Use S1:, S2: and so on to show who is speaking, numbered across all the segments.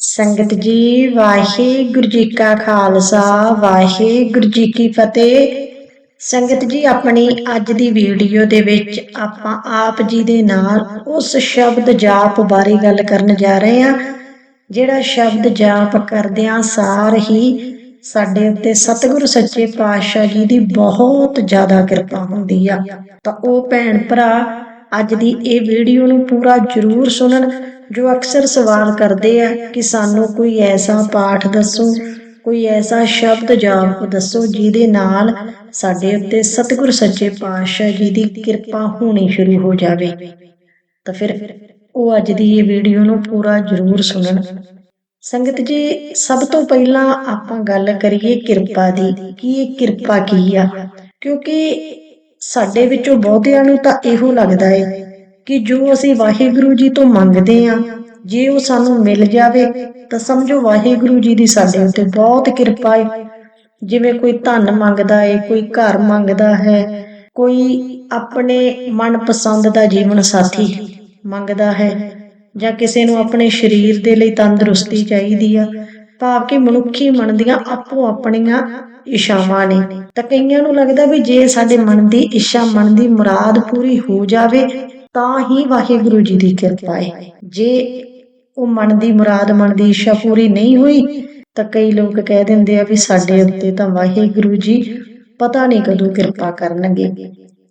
S1: ਸੰਗਤ ਜੀ, ਵਾਹਿਗੁਰੂ ਜੀ ਕਾ ਖਾਲਸਾ, ਵਾਹਿਗੁਰੂ ਜੀ ਕੀ ਫਤਿਹ। ਸੰਗਤ ਜੀ, ਆਪਣੀ ਅੱਜ ਦੀ ਵੀਡੀਓ ਦੇ ਵਿੱਚ ਆਪਾਂ ਆਪ ਜੀ ਦੇ ਨਾਲ ਉਸ ਸ਼ਬਦ ਜਾਪ ਬਾਰੇ ਗੱਲ ਕਰਨ ਜਾ ਰਹੇ ਹਾਂ, ਜਿਹੜਾ ਸ਼ਬਦ ਜਾਪ ਕਰਦਿਆਂ ਸਾਰ ਹੀ ਸਾਡੇ ਉੱਤੇ ਸਤਿਗੁਰੂ ਸੱਚੇ ਪਾਤਸ਼ਾਹ ਜੀ ਦੀ ਬਹੁਤ ਜ਼ਿਆਦਾ ਕਿਰਪਾ ਹੁੰਦੀ ਆ। ਤਾਂ ਉਹ ਭੈਣ ਭਰਾ, ਅੱਜ ਦੀ ਇਹ ਵੀਡੀਓ ਨੂੰ ਪੂਰਾ ਜ਼ਰੂਰ ਸੁਣਨ ਜੋ ਅਕਸਰ ਸਵਾਲ ਕਰਦੇ ਆ ਕਿ ਸਾਨੂੰ ਕੋਈ ਐਸਾ ਪਾਠ ਦੱਸੋ, ਕੋਈ ਐਸਾ ਸ਼ਬਦ ਜਾਪ ਦੱਸੋ ਜਿਹਦੇ ਨਾਲ ਸਾਡੇ ਉੱਤੇ ਸਤਿਗੁਰ ਸੱਚੇ ਪਾਤਸ਼ਾਹ ਜੀ ਦੀ ਕਿਰਪਾ ਹੋਣੀ ਸ਼ੁਰੂ ਹੋ ਜਾਵੇ। ਤਾਂ ਫਿਰ ਉਹ ਅੱਜ ਦੀ ਇਹ ਵੀਡੀਓ ਨੂੰ ਪੂਰਾ ਜ਼ਰੂਰ ਸੁਣਨ। ਸੰਗਤ ਜੀ, ਸਭ ਤੋਂ ਪਹਿਲਾਂ ਆਪਾਂ ਗੱਲ ਕਰੀਏ ਕਿਰਪਾ ਦੀ। ਕਿ ਇਹ ਕਿਰਪਾ ਕੀ ਆ? ਕਿਉਂਕਿ ਸਾਡੇ ਵਿੱਚੋਂ ਬਹੁਤਿਆਂ ਨੂੰ ਤਾਂ ਇਹੋ ਲੱਗਦਾ ਹੈ ਕਿ ਜੋ ਅਸੀਂ ਵਾਹਿਗੁਰੂ ਜੀ ਤੋਂ ਮੰਗਦੇ ਆ ਜੇ ਉਹ ਸਾਨੂੰ ਮਿਲ ਜਾਵੇ, ਤਾਂ ਸਮਝੋ ਵਾਹਿਗੁਰੂ ਜੀ ਦੀ ਸਾਡੇ ਉੱਤੇ ਬਹੁਤ ਕਿਰਪਾ ਹੈ ਜਿਵੇਂ ਕੋਈ ਧਨ ਮੰਗਦਾ ਹੈ ਕੋਈ ਘਰ ਮੰਗਦਾ ਹੈ, ਕੋਈ ਆਪਣੇ ਮਨਪਸੰਦ ਦਾ ਜੀਵਨ ਸਾਥੀ ਮੰਗਦਾ ਹੈ, ਜਾਂ ਕਿਸੇ ਨੂੰ ਆਪਣੇ ਸਰੀਰ ਦੇ ਲਈ ਤੰਦਰੁਸਤੀ ਚਾਹੀਦੀ ਆ ਭਾਵ ਕਿ ਮਨੁੱਖੀ ਮਨ ਦੀਆਂ ਆਪੋ ਆਪਣੀਆਂ ਇਸ਼ਾਵਾਂ ਨੇ। ਤਾਂ ਕਈਆਂ ਨੂੰ ਲੱਗਦਾ ਵੀ ਜੇ ਸਾਡੇ ਮਨ ਦੀ ਇੱਛਾ, ਮਨ ਦੀ ਮੁਰਾਦ ਪੂਰੀ ਹੋ ਜਾਵੇ ਤਾਂ ਹੀ ਵਾਹਿਗੁਰੂ ਜੀ ਦੀ ਕਿਰਪਾ ਹੈ ਜੇ ਉਹ ਮਨ ਦੀ ਮੁਰਾਦ ਮਨ ਦੀ ਇੱਛਾ ਪੂਰੀ ਨਹੀਂ ਹੋਈ, ਤਾਂ ਕਈ ਲੋਕ ਕਹਿ ਦਿੰਦੇ ਆ ਵੀ ਸਾਡੇ ਉੱਤੇ ਤਾਂ ਵਾਹਿਗੁਰੂ ਜੀ ਪਤਾ ਨਹੀਂ ਕਦੋਂ ਕਿਰਪਾ ਕਰਨਗੇ।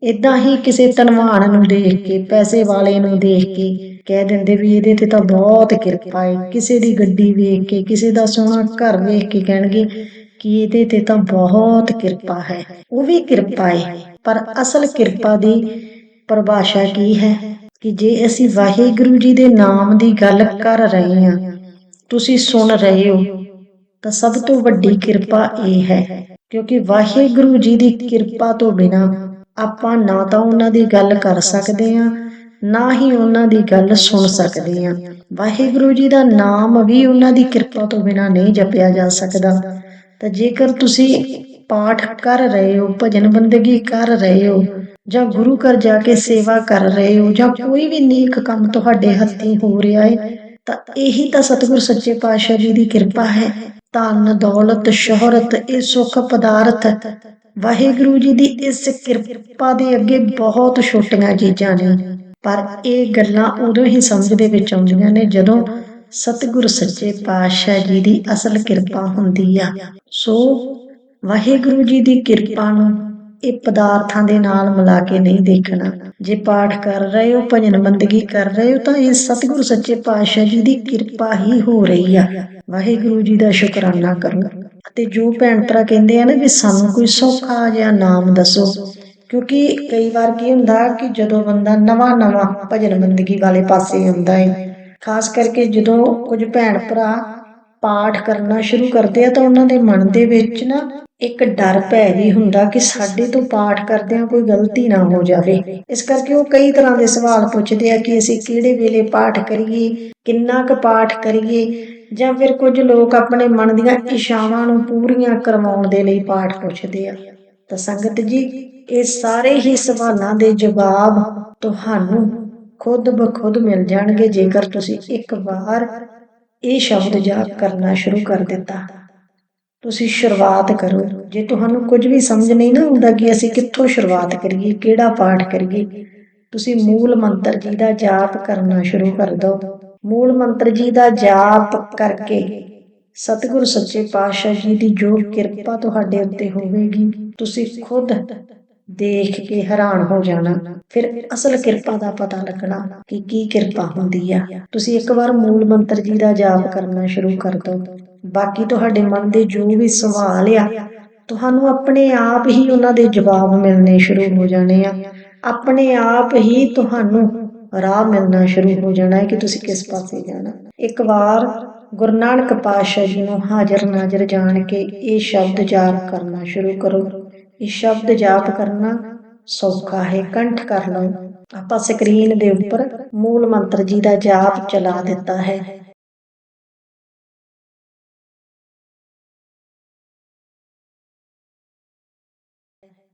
S1: ਇਦਾਂ ਹੀ ਕਿਸੇ ਧਨਵਾਨ ਨੂੰ ਦੇਖ ਕੇ, ਪੈਸੇ ਵਾਲੇ ਨੂੰ ਦੇਖ ਕੇ ਕਹਿ ਦਿੰਦੇ ਵੀ ਇਹਦੇ ਤੇ ਤਾਂ ਬਹੁਤ ਕਿਰਪਾ ਹੈ ਕਿਸੇ ਦੀ ਗੱਡੀ ਵੇਖ ਕੇ, ਕਿਸੇ ਦਾ ਸੋਹਣਾ ਘਰ ਵੇਖ ਕੇ ਕਹਿਣਗੇ ਕਿ ਇਹਦੇ ਤੇ ਤਾਂ ਬਹੁਤ ਕਿਰਪਾ ਹੈ। ਉਹ ਵੀ ਕਿਰਪਾ ਹੈ ਪਰ ਅਸਲ ਕਿਰਪਾ ਦੀ ਪਰਿਭਾਸ਼ਾ ਕੀ ਹੈ? ਕਿ ਜੇ ਅਸੀਂ ਵਾਹਿਗੁਰੂ ਜੀ ਦੇ ਨਾਮ ਦੀ ਗੱਲ ਕਰ ਰਹੇ ਹਾਂ, ਤੁਸੀਂ ਸੁਣ ਰਹੇ ਹੋ, ਤਾਂ ਸਭ ਤੋਂ ਵੱਡੀ ਕਿਰਪਾ ਇਹ ਹੈ, ਕਿਉਂਕਿ ਵਾਹਿਗੁਰੂ ਜੀ ਦੀ ਕਿਰਪਾ ਤੋਂ ਬਿਨਾ ਆਪਾਂ ਨਾ ਤਾਂ ਉਹਨਾਂ ਦੀ ਗੱਲ ਕਰ ਸਕਦੇ ਹਾਂ, ਨਾ ਹੀ ਉਹਨਾਂ ਦੀ ਗੱਲ ਸੁਣ ਸਕਦੇ ਹਾਂ। ਵਾਹਿਗੁਰੂ ਜੀ ਦਾ ਨਾਮ ਵੀ ਉਹਨਾਂ ਦੀ ਕਿਰਪਾ ਤੋਂ ਬਿਨਾ ਨਹੀਂ ਜਪਿਆ ਜਾ ਸਕਦਾ। ਤਾਂ ਜੇਕਰ ਤੁਸੀਂ ਪਾਠ ਕਰ ਰਹੇ ਹੋ, ਭਜਨ ਬੰਦਗੀ ਕਰ ਰਹੇ ਹੋ ਜਾਂ ਗੁਰੂ ਘਰ ਜਾ ਕੇ ਸੇਵਾ ਕਰ ਰਹੇ ਹੋ ਜਾਂ ਕੋਈ ਵੀ ਨੇਕ ਕੰਮ ਤੁਹਾਡੇ ਹੱਥੀਂ ਹੋ ਰਿਹਾ ਹੈ, ਤਾਂ ਇਹੀ ਤਾਂ ਸਤਿਗੁਰ ਸੱਚੇ ਪਾਤਸ਼ਾਹ ਜੀ ਦੀ ਕਿਰਪਾ ਹੈ। ਧਨ, ਦੌਲਤ, ਸ਼ੋਹਰਤ, ਇਹ ਸੁੱਖ ਪਦਾਰਥ ਵਾਹਿਗੁਰੂ ਜੀ ਦੀ ਇਸ ਕਿਰਪਾ ਦੇ ਅੱਗੇ ਬਹੁਤ ਛੋਟੀਆਂ ਚੀਜ਼ਾਂ ਨੇ। ਪਰ ਇਹ ਗੱਲਾਂ ਉਦੋਂ ਹੀ ਸਮਝ ਦੇ ਵਿੱਚ ਆਉਂਦੀਆਂ ਨੇ ਜਦੋਂ ਸਤਿਗੁਰ ਸੱਚੇ ਪਾਤਸ਼ਾਹ ਜੀ ਦੀ ਅਸਲ ਕਿਰਪਾ ਹੁੰਦੀ ਆ। ਸੋ ਵਾਹਿਗੁਰੂ ਜੀ ਦੀ ਕਿਰਪਾ ਨੂੰ ਇਹ ਪਦਾਰਥਾਂ ਦੇ ਨਾਲ ਮਿਲਾ ਕੇ ਨਹੀਂ ਦੇਖਣਾ। ਜੇ ਪਾਠ ਕਰ ਰਹੇ ਹੋ, ਭਜਨ ਬੰਦਗੀ ਕਰ ਰਹੇ ਹੋ, ਤਾਂ ਇਹ ਸਤਿਗੁਰ ਸੱਚੇ ਪਾਤਸ਼ਾਹ ਜੀ ਦੀ ਕਿਰਪਾ ਹੀ ਹੋ ਰਹੀ ਆ। ਵਾਹਿਗੁਰੂ ਜੀ ਦਾ ਸ਼ੁਕਰਾਨਾ ਕਰੋ। ਅਤੇ ਜੋ ਭੈਣ ਭਰਾ ਕਹਿੰਦੇ ਆ ਨਾ ਵੀ ਸਾਨੂੰ ਕੋਈ ਸੌਖਾ ਜਿਹਾ ਨਾਮ ਦੱਸੋ, ਕਿਉਂਕਿ ਕਈ ਵਾਰ ਕੀ ਹੁੰਦਾ ਕਿ ਜਦੋਂ ਬੰਦਾ ਨਵਾਂ ਨਵਾਂ ਭਜਨ ਬੰਦਗੀ ਵਾਲੇ ਪਾਸੇ ਹੁੰਦਾ ਹੈ ਖਾਸ ਕਰਕੇ ਜਦੋਂ ਕੁਝ ਭੈਣ ਭਰਾ ਪਾਠ ਕਰਨਾ ਸ਼ੁਰੂ ਕਰਦੇ ਆ ਤਾਂ ਉਹਨਾਂ ਦੇ ਮਨ ਦੇ ਵਿੱਚ ਨਾ ਇੱਕ ਡਰ ਭੈ ਵੀ ਹੁੰਦਾ ਕਿ ਸਾਡੇ ਤੋਂ ਪਾਠ ਕਰਦਿਆਂ ਕੋਈ ਗਲਤੀ ਨਾ ਹੋ ਜਾਵੇ। ਇਸ ਕਰਕੇ ਉਹ ਕਈ ਤਰ੍ਹਾਂ ਦੇ ਸਵਾਲ ਪੁੱਛਦੇ ਆ ਕਿ ਅਸੀਂ ਕਿਹੜੇ ਵੇਲੇ ਪਾਠ ਕਰੀਏ, ਕਿੰਨਾ ਕੁ ਪਾਠ ਕਰੀਏ, ਜਾਂ ਫਿਰ ਕੁਝ ਲੋਕ ਆਪਣੇ ਮਨ ਦੀਆਂ ਇਸ਼ਾਵਾਂ ਨੂੰ ਪੂਰੀਆਂ ਕਰਵਾਉਣ ਦੇ ਲਈ ਪਾਠ ਪੁੱਛਦੇ ਆ। ਤਾਂ ਸੰਗਤ ਜੀ, ਇਹ ਸਾਰੇ ਹੀ ਸਵਾਲਾਂ ਦੇ ਜਵਾਬ ਤੁਹਾਨੂੰ ਖੁਦ ਬਖੁਦ ਮਿਲ ਜਾਣਗੇ ਜੇਕਰ ਤੁਸੀਂ ਇੱਕ ਵਾਰ ਇਹ ਸ਼ਬਦ ਜਾਪ ਕਰਨਾ ਸ਼ੁਰੂ ਕਰ ਦਿੱਤਾ। ਤੁਸੀਂ ਸ਼ੁਰੂਆਤ ਕਰੋ। ਜੇ ਤੁਹਾਨੂੰ ਕੁਝ ਵੀ ਸਮਝ ਨਹੀਂ ਨਾ ਆਉਂਦਾ ਕਿ ਅਸੀਂ ਕਿੱਥੋਂ ਸ਼ੁਰੂਆਤ ਕਰੀਏ, ਕਿਹੜਾ ਪਾਠ ਕਰੀਏ, ਤੁਸੀਂ ਮੂਲ ਮੰਤਰ ਜੀ ਦਾ ਜਾਪ ਕਰਨਾ ਸ਼ੁਰੂ ਕਰ ਦਿਓ। ਮੂਲ ਮੰਤਰ ਜੀ ਦਾ ਜਾਪ ਕਰਕੇ ਸਤਿਗੁਰ ਸੱਚੇ ਪਾਤਸ਼ਾਹ ਜੀ ਦੀ ਜੋ ਕਿਰਪਾ ਤੁਹਾਡੇ ਉੱਤੇ ਹੋਵੇਗੀ, ਤੁਸੀਂ ਖੁਦ ਦੇਖ ਕੇ ਹੈਰਾਨ ਹੋ ਜਾਣਾ। ਫਿਰ ਅਸਲ ਕਿਰਪਾ ਦਾ ਪਤਾ ਲੱਗਣਾ ਕਿ ਕੀ ਕਿਰਪਾ ਹੁੰਦੀ ਆ। ਤੁਸੀਂ ਇੱਕ ਵਾਰ ਮੂਲ ਮੰਤਰ ਜੀ ਦਾ ਜਾਪ ਕਰਨਾ ਸ਼ੁਰੂ ਕਰ ਦਿਓ। ਬਾਕੀ ਤੁਹਾਡੇ ਮਨ ਦੇ ਜੋ ਵੀ ਸਵਾਲ ਆ। ਤੁਹਾਨੂੰ ਆਪਣੇ ਆਪ ਹੀ ਉਹਨਾਂ ਦੇ ਜਵਾਬ ਮਿਲਣੇ ਸ਼ੁਰੂ ਹੋ ਜਾਣੇ ਆ। ਆਪਣੇ ਆਪ ਹੀ ਤੁਹਾਨੂੰ ਰਾਹ ਮਿਲਣਾ ਸ਼ੁਰੂ ਹੋ ਜਾਣਾ ਹੈ ਕਿ ਤੁਸੀਂ ਕਿਸ ਪਾਸੇ ਜਾਣਾ। ਇੱਕ ਵਾਰ ਗੁਰੂ ਨਾਨਕ ਪਾਤਸ਼ਾਹ ਜੀ ਨੂੰ ਹਾਜ਼ਰ ਨਾਜ਼ਰ ਜਾਣ ਕੇ ਇਹ ਸ਼ਬਦ ਜਾਪ ਕਰਨਾ ਸ਼ੁਰੂ ਕਰੋ। ਇਹ ਸ਼ਬਦ ਜਾਪ ਕਰਨਾ ਸੌਖਾ ਹੈ, ਕੰਠ ਕਰ ਲਓ। ਆਪਾਂ ਸਕਰੀਨ ਦੇ ਉੱਪਰ ਮੂਲ ਮੰਤਰ ਜੀ ਦਾ ਜਾਪ ਚਲਾ ਦਿੱਤਾ ਹੈ।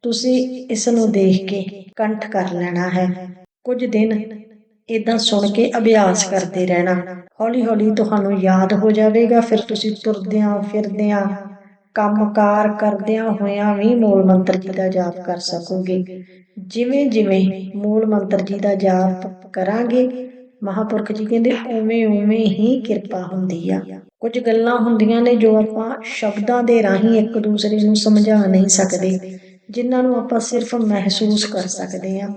S1: ਤੁਸੀਂ ਇਸ ਨੂੰ ਦੇਖ ਕੇ ਕੰਠ ਕਰ ਲੈਣਾ ਹੈ। ਕੁਝ ਦਿਨ ਇਦਾਂ ਸੁਣ ਕੇ ਅਭਿਆਸ ਕਰਦੇ ਰਹਿਣਾ। ਹੌਲੀ ਹੌਲੀ ਤੁਹਾਨੂੰ ਯਾਦ ਹੋ ਜਾਵੇਗਾ, ਫਿਰ ਤੁਸੀਂ ਤੁਰਦਿਆਂ ਫਿਰਦਿਆਂ, ਕੰਮਕਾਰ ਕਰਦਿਆਂ ਹੋਇਆਂ ਵੀ ਮੂਲ ਮੰਤਰ ਜੀ ਦਾ ਜਾਪ ਕਰ ਸਕੋਗੇ। ਜਿਵੇਂ ਜਿਵੇਂ ਮੂਲ ਮੰਤਰ ਜੀ ਦਾ ਜਾਪ ਕਰਾਂਗੇ, ਮਹਾਪੁਰਖ ਜੀ ਕਹਿੰਦੇ ਉਵੇਂ ਉਵੇਂ ਹੀ ਕਿਰਪਾ ਹੁੰਦੀ ਆ। ਕੁਝ ਗੱਲਾਂ ਹੁੰਦੀਆਂ ਨੇ ਜੋ ਆਪਾਂ ਸ਼ਬਦਾਂ ਦੇ ਰਾਹੀਂ ਇੱਕ ਦੂਸਰੇ ਨੂੰ ਸਮਝਾ ਨਹੀਂ ਸਕਦੇ। ਜਿਨ੍ਹਾਂ ਨੂੰ ਆਪਾਂ ਸਿਰਫ ਮਹਿਸੂਸ ਕਰ ਸਕਦੇ ਹਾਂ,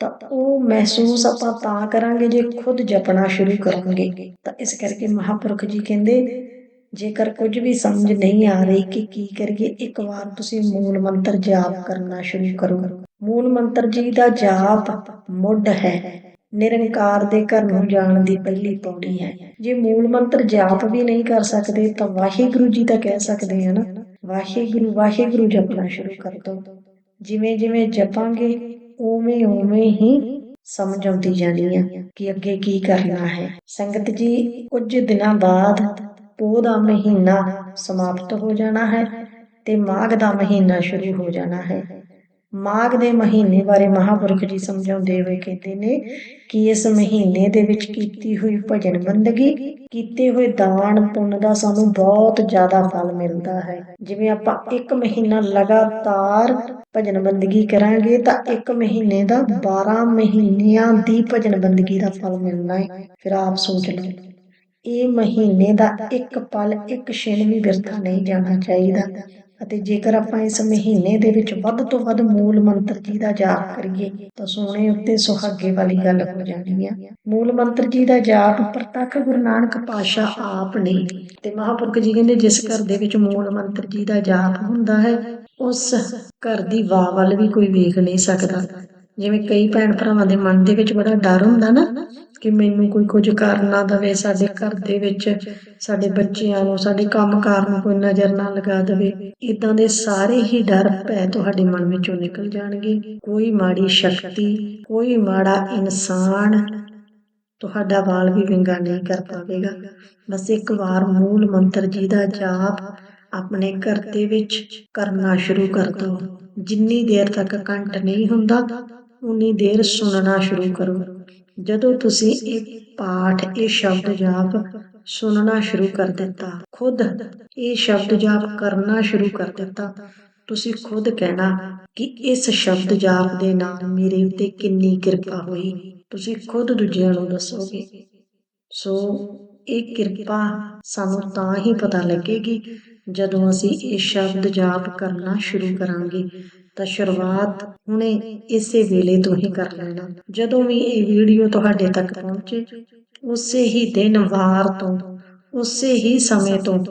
S1: ਤਾਂ ਉਹ ਮਹਿਸੂਸ ਆਪਾਂ ਤਾਂ ਕਰਾਂਗੇ ਜੇ ਖੁਦ ਜਪਣਾ ਸ਼ੁਰੂ ਕਰਾਂਗੇ ਤਾਂ ਇਸ ਕਰਕੇ ਮਹਾਪੁਰਖ ਜੀ ਕਹਿੰਦੇ, ਜੇਕਰ ਕੁਝ ਵੀ ਸਮਝ ਨਹੀਂ ਆ ਰਹੀ ਕਿ ਕੀ ਕਰੀਏ, ਇੱਕ ਵਾਰ ਤੁਸੀਂ ਮੂਲ ਮੰਤਰ ਜਾਪ ਕਰਨਾ ਸ਼ੁਰੂ ਕਰੋ। ਮੂਲ ਮੰਤਰ ਜੀ ਦਾ ਜਾਪ ਮੁੱਢ ਹੈ। ਨਿਰੰਕਾਰ ਦੇ ਘਰ ਨੂੰ ਜਾਣ ਦੀ ਪਹਿਲੀ ਪੌੜੀ ਹੈ। ਜੇ ਮੂਲ ਮੰਤਰ ਜਾਪ ਵੀ ਨਹੀਂ ਕਰ ਸਕਦੇ, ਤਾਂ ਵਾਹਿਗੁਰੂ ਜੀ ਤਾਂ ਕਹਿ ਸਕਦੇ ਆ ਨਾ ਵਾਹਿਗੁਰੂ ਵਾਹਿਗੁਰੂ ਜਪਣਾ ਸ਼ੁਰੂ ਕਰ ਦਿਓ ਜਿਵੇਂ ਜਿਵੇਂ ਜਪਾਂਗੇ, ਉਵੇਂ ਉਵੇਂ ਹੀ ਸਮਝ ਆਉਂਦੀ ਜਾਣੀ ਆ ਕਿ ਅੱਗੇ ਕੀ ਕਰਨਾ ਹੈ। ਸੰਗਤ ਜੀ, ਕੁਝ ਦਿਨਾਂ ਬਾਅਦ ਪੋਹ ਦਾ ਮਹੀਨਾ ਸਮਾਪਤ ਹੋ ਜਾਣਾ ਹੈ ਤੇ ਮਾਘ ਦਾ ਮਹੀਨਾ ਸ਼ੁਰੂ ਹੋ ਜਾਣਾ ਹੈ। ਮਾਘ ਦੇ ਮਹੀਨੇ ਬਾਰੇ ਮਹਾਪੁਰਖ ਜੀ ਸਮਝਾਉਂਦੇ ਹੋਏ ਕਹਿੰਦੇ ਨੇ ਕਿ ਇਸ ਮਹੀਨੇ ਦੇ ਵਿੱਚ ਕੀਤੀ ਹੋਈ ਭਜਨ ਬੰਦਗੀ, ਕੀਤੇ ਹੋਏ ਦਾਨ ਪੁੰਨ ਦਾ ਸਾਨੂੰ ਬਹੁਤ ਜ਼ਿਆਦਾ ਫਲ ਮਿਲਦਾ ਹੈ। ਜਿਵੇਂ ਆਪਾਂ ਇੱਕ ਮਹੀਨਾ ਲਗਾਤਾਰ ਭਜਨ ਬੰਦਗੀ ਕਰਾਂਗੇ ਤਾਂ ਇੱਕ ਮਹੀਨੇ ਦਾ 12 ਮਹੀਨਿਆਂ ਦੀ ਭਜਨ ਬੰਦਗੀ ਦਾ ਫਲ ਮਿਲਣਾ ਹੈ। ਫਿਰ ਆਪ ਸੋਚ ਲਓ, ਇਹ ਮਹੀਨੇ ਦਾ ਇੱਕ ਪਲ, ਇੱਕ ਛਿਣ ਵੀ ਬਿਰਥਾ ਨਹੀਂ ਜਾਣਾ ਚਾਹੀਦਾ। ਅਤੇ ਜੇਕਰ ਆਪਾਂ ਇਸ ਮਹੀਨੇ ਦੇ ਵਿੱਚ ਵੱਧ ਤੋਂ ਵੱਧ ਮੂਲ ਮੰਤਰ ਜੀ ਦਾ ਜਾਪ ਕਰੀਏ, ਤਾਂ ਸੋਨੇ ਉੱਤੇ ਸੁਹਾਗੇ ਵਾਲੀ ਗੱਲ ਹੋ ਜਾਣੀ ਹੈ ਮੂਲ ਮੰਤਰ ਜੀ ਦਾ ਜਾਪ ਪ੍ਰਤੱਖ ਗੁਰੂ ਨਾਨਕ ਪਾਤਸ਼ਾਹ ਆਪ ਨੇ ਤੇ ਮਹਾਪੁਰਖ ਜੀ ਕਹਿੰਦੇ ਜਿਸ ਘਰ ਦੇ ਵਿੱਚ ਮੂਲ ਮੰਤਰ ਜੀ ਦਾ ਜਾਪ ਹੁੰਦਾ ਹੈ, ਉਸ ਘਰ ਦੀ ਵਾਹ ਵੱਲ ਵੀ ਕੋਈ ਵੇਖ ਨਹੀਂ ਸਕਦਾ। ਜਿਵੇਂ ਕਈ ਭੈਣ ਭਰਾਵਾਂ ਦੇ ਮਨ ਦੇ ਵਿੱਚ ਬੜਾ ਡਰ ਹੁੰਦਾ ਨਾ ਕਿ ਮੈਨੂੰ ਕੋਈ ਕੁਝ ਕਰ ਨਾ ਦਵੇ, ਸਾਡੇ ਘਰ ਦੇ ਵਿੱਚ, ਸਾਡੇ ਬੱਚਿਆਂ ਨੂੰ, ਸਾਡੇ ਕੰਮਕਾਰ ਨੂੰ ਕੋਈ ਨਜ਼ਰ ਨਾ ਲਗਾ ਦਵੇ। ਇਦਾਂ ਦੇ ਸਾਰੇ ਹੀ ਡਰ ਭੈ ਤੁਹਾਡੇ ਮਨ ਵਿੱਚੋਂ ਨਿਕਲ ਜਾਣਗੇ। ਕੋਈ ਮਾੜੀ ਸ਼ਕਤੀ, ਕੋਈ ਮਾੜਾ ਇਨਸਾਨ ਤੁਹਾਡਾ ਵਾਲ ਵੀ ਵਿੰਗਾ ਨਹੀਂ ਕਰ ਪਾਵੇਗਾ। ਬਸ ਇੱਕ ਵਾਰ ਮੂਲ ਮੰਤਰ ਜੀ ਦਾ ਜਾਪ ਆਪਣੇ ਘਰ ਦੇ ਵਿੱਚ ਕਰਨਾ ਸ਼ੁਰੂ ਕਰ ਦਿਓ। ਜਿੰਨੀ ਦੇਰ ਤੱਕ ਕੰਠ ਨਹੀਂ ਹੁੰਦਾ ਉਨੀ ਦੇਰ ਸੁਣਨਾ ਸ਼ੁਰੂ ਕਰੋ। ਜਦੋਂ ਤੁਸੀਂ ਇਹ ਪਾਠ, ਇਹ ਸ਼ਬਦ ਜਾਪ ਸੁਣਨਾ ਸ਼ੁਰੂ ਕਰ ਦਿੱਤਾ, ਖੁਦ ਇਹ ਸ਼ਬਦ ਜਾਪ ਕਰਨਾ ਸ਼ੁਰੂ ਕਰ ਦਿੱਤਾ, ਤੁਸੀਂ ਖੁਦ ਕਹਿਣਾ ਕਿ ਇਸ ਸ਼ਬਦ ਜਾਪ ਦੇ ਨਾਲ ਮੇਰੇ ਉੱਤੇ ਕਿੰਨੀ ਕਿਰਪਾ ਹੋਈ। ਤੁਸੀਂ ਖੁਦ ਦੂਜਿਆਂ ਨੂੰ ਦੱਸੋਗੇ। ਸੋ ਇਹ ਕਿਰਪਾ ਸਾਨੂੰ ਤਾਂ ਹੀ ਪਤਾ ਲੱਗੇਗੀ ਜਦੋਂ ਅਸੀਂ ਇਹ ਸ਼ਬਦ ਜਾਪ ਕਰਨਾ ਸ਼ੁਰੂ ਕਰਾਂਗੇ। ਤਾਂ ਸ਼ੁਰੂਆਤ ਹੁਣੇ ਇਸੇ ਵੇਲੇ ਤੋਂ ਹੀ ਕਰ ਲੈਣਾ। ਜਦੋਂ ਵੀ ਇਹ ਵੀਡੀਓ ਤੁਹਾਡੇ ਤੱਕ ਪਹੁੰਚੇ, ਉਸੇ ਹੀ ਦਿਨ ਵਾਰ ਤੋਂ, ਉਸੇ ਹੀ ਸਮੇਂ ਤੋਂ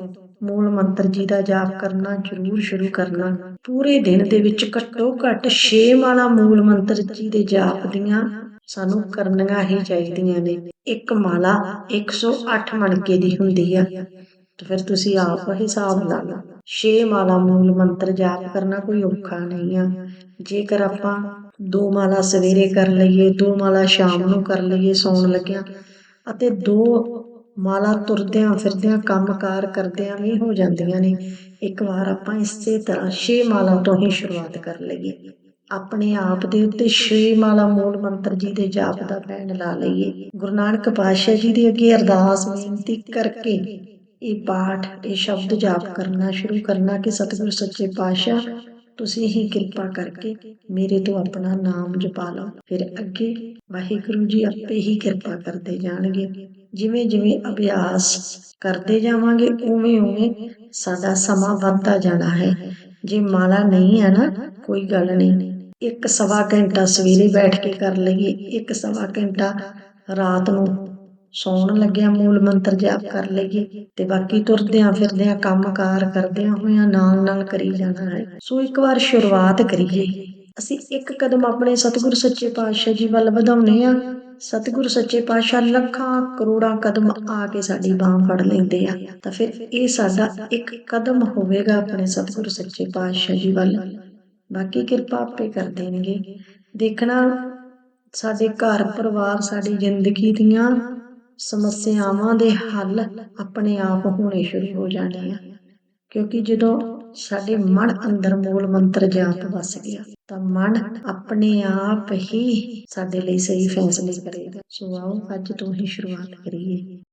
S1: ਮੂਲ ਮੰਤਰ ਜੀ ਦਾ ਜਾਪ ਕਰਨਾ ਜ਼ਰੂਰ ਸ਼ੁਰੂ ਕਰਨਾ। ਪੂਰੇ ਦਿਨ ਦੇ ਵਿੱਚ ਘੱਟੋ ਘੱਟ 6 ਮਾਲਾ ਮੂਲ ਮੰਤਰ ਜੀ ਦੇ ਜਾਪ ਦੀਆਂ ਸਾਨੂੰ ਕਰਨੀਆਂ ਹੀ ਚਾਹੀਦੀਆਂ ਨੇ। ਇੱਕ ਮਾਲਾ 108 ਮਣਕੇ ਦੀ ਹੁੰਦੀ ਆ। ਤੇ ਫਿਰ ਤੁਸੀਂ ਆਪ ਹਿਸਾਬ ਲਾ ਲਓ। ਛੇ ਮਾਲਾ ਮੂਲ ਮੰਤਰ ਜਾਪ ਕਰਨਾ ਕੋਈ ਔਖਾ ਨਹੀਂ ਆ। ਜੇਕਰ ਆਪਾਂ ਦੋ ਮਾਲਾ ਸਵੇਰੇ ਕਰ ਲਈਏ, ਦੋ ਮਾਲਾ ਸ਼ਾਮ ਨੂੰ ਕਰ ਲਈਏ ਸੌਣ ਲੱਗਿਆ ਅਤੇ ਦੋ ਮਾਲਾ ਤੁਰਦਿਆਂ ਫਿਰਦਿਆਂ ਕੰਮਕਾਰ ਕਰਦਿਆਂ ਵੀ ਹੋ ਜਾਂਦੀਆਂ ਨੇ, ਇੱਕ ਵਾਰ ਆਪਾਂ ਇਸੇ ਤਰ੍ਹਾਂ ਛੇ ਮਾਲਾ ਤੋਂ ਹੀ ਸ਼ੁਰੂਆਤ ਕਰ ਲਈਏ। ਆਪਣੇ ਆਪ ਦੇ ਉੱਤੇ 6 ਮਾਲਾ ਮੂਲ ਮੰਤਰ ਜੀ ਦੇ ਜਾਪ ਦਾ ਪੈਣ ਲਾ ਲਈਏ। ਗੁਰੂ ਨਾਨਕ ਪਾਤਸ਼ਾਹ ਜੀ ਦੀ ਅੱਗੇ ਅਰਦਾਸ ਬੇਨਤੀ ਕਰਕੇ ਇਹ ਪਾਠ, ਇਹ ਸ਼ਬਦ ਜਾਪ ਕਰਨਾ ਸ਼ੁਰੂ ਕਰਨਾ ਕਿ ਸਤਿਗੁਰ ਸੱਚੇ ਪਾਤਸ਼ਾਹ, ਤੁਸੀਂ ਹੀ ਕਿਰਪਾ ਕਰਕੇ ਮੇਰੇ ਤੋਂ ਆਪਣਾ ਨਾਮ ਜਪਾ ਲਓ। ਫਿਰ ਅੱਗੇ ਵਾਹਿਗੁਰੂ ਜੀ ਆਪੇ ਹੀ ਕਿਰਪਾ ਕਰਦੇ ਜਾਣਗੇ। ਜਿਵੇਂ ਜਿਵੇਂ ਅਭਿਆਸ ਕਰਦੇ ਜਾਵਾਂਗੇ, ਉਵੇਂ ਉਵੇਂ ਸਾਡਾ ਸਮਾਂ ਵੱਧਦਾ ਜਾਣਾ ਹੈ। ਜੇ ਮਾਲਾ ਨਹੀਂ ਹੈ ਨਾ, ਕੋਈ ਗੱਲ ਨਹੀਂ। ਇੱਕ ਸਵਾ ਘੰਟਾ ਸਵੇਰੇ ਬੈਠ ਕੇ ਕਰ ਲਈਏ, ਇੱਕ ਸਵਾ ਘੰਟਾ ਰਾਤ ਨੂੰ ਸੌਣ ਲੱਗਿਆ, ਮੂਲ ਮੰਤਰ ਜਾਪ ਕਰ ਲਈਏ ਤੇ ਬਾਕੀ ਤੁਰਦਿਆਂ ਫਿਰਦਿਆਂ ਕੰਮਕਾਰ ਕਰਦਿਆਂ ਹੋਇਆਂ ਨਾਲ ਨਾਲ ਕਰੀ ਜਾਣਾ ਹੈ। ਸੋ ਇੱਕ ਵਾਰ ਸ਼ੁਰੂਆਤ ਕਰੀਏ। ਅਸੀਂ ਇੱਕ ਕਦਮ ਆਪਣੇ ਸਤਿਗੁਰ ਸੱਚੇ ਪਾਤਸ਼ਾਹ ਜੀ ਵੱਲ ਵਧਾਉਨੇ ਆ ਸਤਿਗੁਰ ਸੱਚੇ ਪਾਤਸ਼ਾਹ ਲੱਖਾਂ ਕਰੋੜਾਂ ਕਦਮ ਆ ਕੇ ਸਾਡੀ ਬਾਹ ਫੜ ਲੈਂਦੇ ਆ। ਤਾਂ ਫਿਰ ਇਹ ਸਾਡਾ ਇੱਕ ਕਦਮ ਹੋਵੇਗਾ ਆਪਣੇ ਸਤਿਗੁਰ ਸੱਚੇ ਪਾਤਸ਼ਾਹ ਜੀ ਵੱਲ। ਬਾਕੀ ਕਿਰਪਾ ਆਪੇ ਕਰ ਦੇਣਗੇ। ਦੇਖਣਾ, ਸਾਡੇ ਘਰ ਪਰਿਵਾਰ, ਸਾਡੀ ਜ਼ਿੰਦਗੀ ਦੀਆਂ ਸਮੱਸਿਆਵਾਂ ਦੇ ਹੱਲ ਆਪਣੇ ਆਪ ਹੋਣੇ ਸ਼ੁਰੂ ਹੋ ਜਾਣੇ ਆ। ਕਿਉਂਕਿ ਜਦੋਂ ਸਾਡੇ ਮਨ ਅੰਦਰ ਮੂਲ ਮੰਤਰ ਜਾਪ ਵਸ ਗਿਆ, ਤਾਂ ਮਨ ਆਪਣੇ ਆਪ ਹੀ ਸਾਡੇ ਲਈ ਸਹੀ ਫੈਸਲੇ ਕਰੇਗਾ। ਸੋ ਆਓ ਅੱਜ ਤੋਂ ਹੀ ਸ਼ੁਰੂਆਤ ਕਰੀਏ।